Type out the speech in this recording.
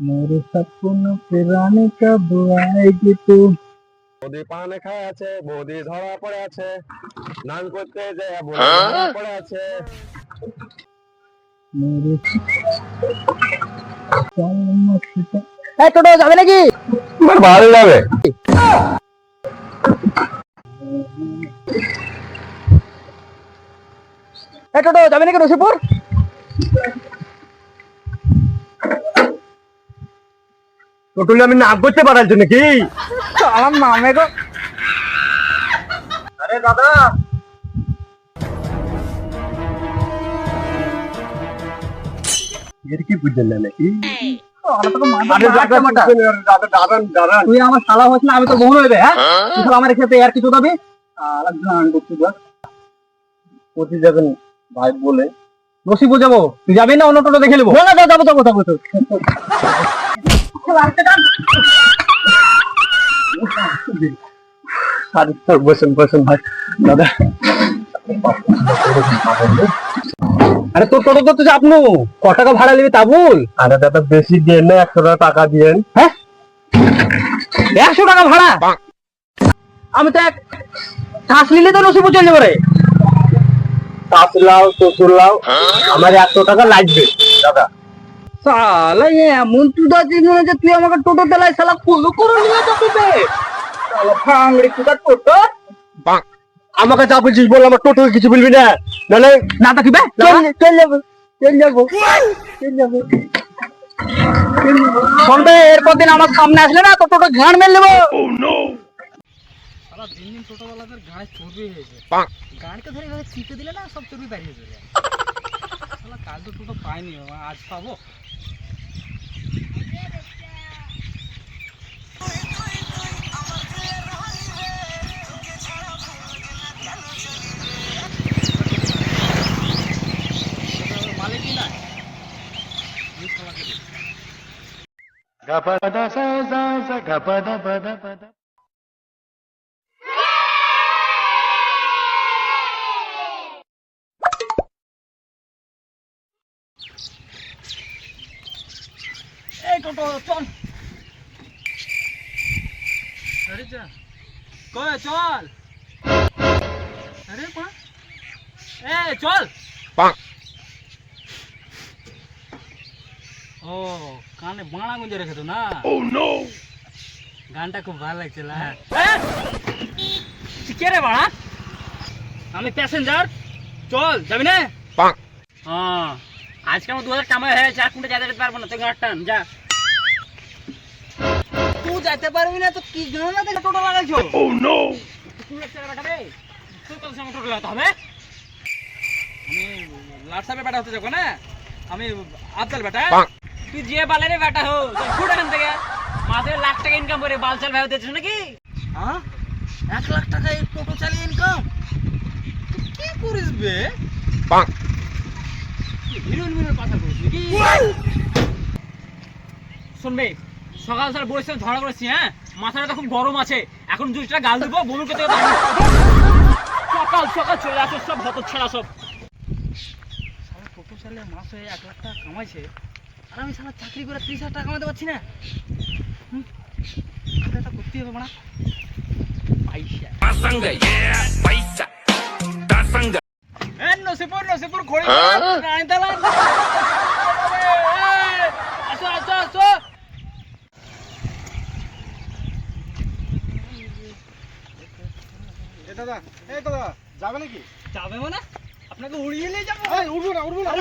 मेरे सपनों पे रानी कब आएगी तू বৌদি পানে খায় আছে বৌদি ধরা পড়ে আছে নান করতে যায় বৌদি ধরা পড়ে আছে मेरे सपनों এই টোটো যাবে নাকি আমার ভালো লাগে এই টোটো যাবে নাকি রসিপুর টোটুলি আমি নাক করতে পারাচ্ছি নাকি আমার নামে গো। আরে দাদা। এর কি বুঝলেন না নাকি? তুই আমার শালা হস না আমি তো বহু হইবে হ্যাঁ? তুই শালা আমার খেতে আর কিছু দাবি? যাবেন ভাই বলে। রসিপুর যাব। তুই যাবি না অন্য টোটো দেখে নেব? না যাব যাব যাব তো বসেন বসেন ভাই দাদা আরে তোর টোটো তো ক টাকা ভাড়া নিবি তা বল। আরে দাদা বেশি দিয়ে না একশো টাকা টাকা দিয়েন হ্যাঁ? একশো টাকা ভাড়া? আমি তো এক শ্বাস নিলে তো রসিপুর চলে যাব রে। শাশ লাও শ্বশুর লাও। আমার একশো টাকা লাগবে দাদা। শালা এমন তুদা দিন যে তুই আমাকে টোটো তেলায় শালা ফুল করে নিয়ে যাবি শালা ফাংড়ি তুদা টোটো। আমাকে যা বলছিস বল আমার টোটো কিছু বলবি না। নাহলে না থাকিবে চল যাব চল যাব চল যাব। শুনবে এরপর দিন আমার সামনে আসলে না তো টোটো ঘাড় মেল নেব। সারা দিন দিন টোটোওয়ালাদের চর্বি হয়েছে গাড়িকে ধরে চিপে দিলে না সব চর্বি বেরিয়ে যাবে শালা কাল তো টোটো পাইনি আজ পাবো নাই এই শালাকে দেখি। এই টোটো চল আরে যা কয় চল আরে পা এ চল ও কানে বাঁড়া গুঁজে রেখেছো না ও নো গানটা খুব ভালো লাগছিল হ্যাঁ কে রে বাড়া আমি প্যাসেঞ্জার চল যাবি না হ্যাঁ আজকে আমার দু হাজার কামাই হয়েছে আর কোনটা যেতে পারব না তুই গাঁট টান যা তুই যেতে পারবি না তো কি জন্য না দেখে টোটো লাগাইছো? ও নো তুই এক বেটা রে তুই কত সময় টোটো লাগাতে হবে? আমি লাট বেটা হতে যাব না? আমি আফজাল বেটা তুই যে বালের বেটা হো এখান থেকে। মাসে লাখ টাকা ইনকাম করে বালচাল দিচ্ছিস নাকি? হ্যাঁ? এক লাখ টাকা এই টোটো চালিয়ে ইনকাম কি করিস বে? হিরোইন মিরোইন পাশা করিস নাকি? শুনবে সকাল সকাল বসে ঝগড়া করেছি হ্যাঁ? মাথাটা খুব গরম আছে। এখন জুসটা গাল দেবো বলুকে তো সকাল সকাল চলে আসো সব হত ছাড়া সব। সারা টোটো চালিয়ে মাসে এক লাখ টাকা কামাইছে আর আমি সারা চাকরি করে ত্রিশ হাজার টাকা কামাতে পারছি না। এটা করতে হবে মানা পয়সা। এ নসিপুর নসিপুর ঘড়ি আইতালা আসো আসো আসো দাদা এ দাদা যাবে নাকি? যাবে মানে? আপনাকে উড়িয়ে নিয়ে যাব? উঠবো না উঠবো না